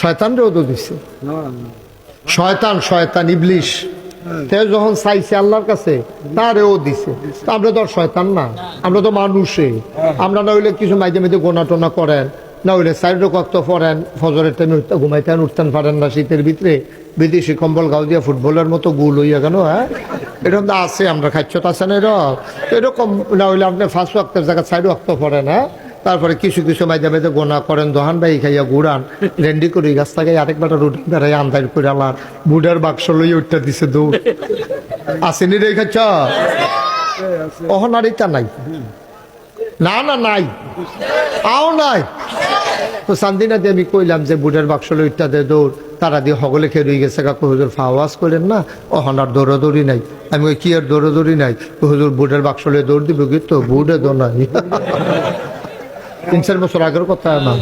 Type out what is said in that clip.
শয়তান রেও তো দিছে। শয়তান শয়তান, ইবলিশ। তে যখন চাইছে আল্লাহর কাছে, তারেও দিছে। আমরা তো আর শয়তান না, আমরা তো মানুষে। আমরা না হইলে কিছু মাঝে মাঝে গোনা টোনা করেন, না হইলে সাইড রক্ত পড়েন, ফজরের টাইমে ঘুমাইতেন উঠতেন পারেন না শীতের ভিতরে। বিদেশি কম্বল গাও দিয়া ফুটবলের মতো গুল হইয়া কেন হ্যাঁ? এরকম তো আছে, আমরা খাচ্ছত আছে না এরকম। এরকম না হইলে আপনি ফার্স্ট ওয়াক্তের জায়গায় সাইড ওয়াক্ত পড়েন হ্যাঁ? তারপরে কিছু কিছু মাঝে মাঝে গোনা করেন, দোহান বাই খাইয়া ঘুরান, রেন্ডি করি গাছ থেকে আরেকবার রুট বেড়াই আন্দাজ করে আলার, বুডার বাক্স লই উঠতে দিছে দৌড় আসেনি রে খাচ্ছ? অহনারিতা নাই। না না, নাই। আও নাই। তো সান্দিনাতে আমি কইলাম যে বুডের বাক্স লইটা দে দৌড় তারা দিয়ে হগলে খেয়ে রয়ে গেছে কাকু হুজুর ফাওয়াজ করেন না? অহনার দৌড়াদৌড়ি নাই। আমি ওই কি আর দৌড়াদৌড়ি নাই? হুজুর বুডের বাক্স লয়ে দৌড় দিবে কি তো? বুডে দো নাই। তিন চার বছর আগের কথা না।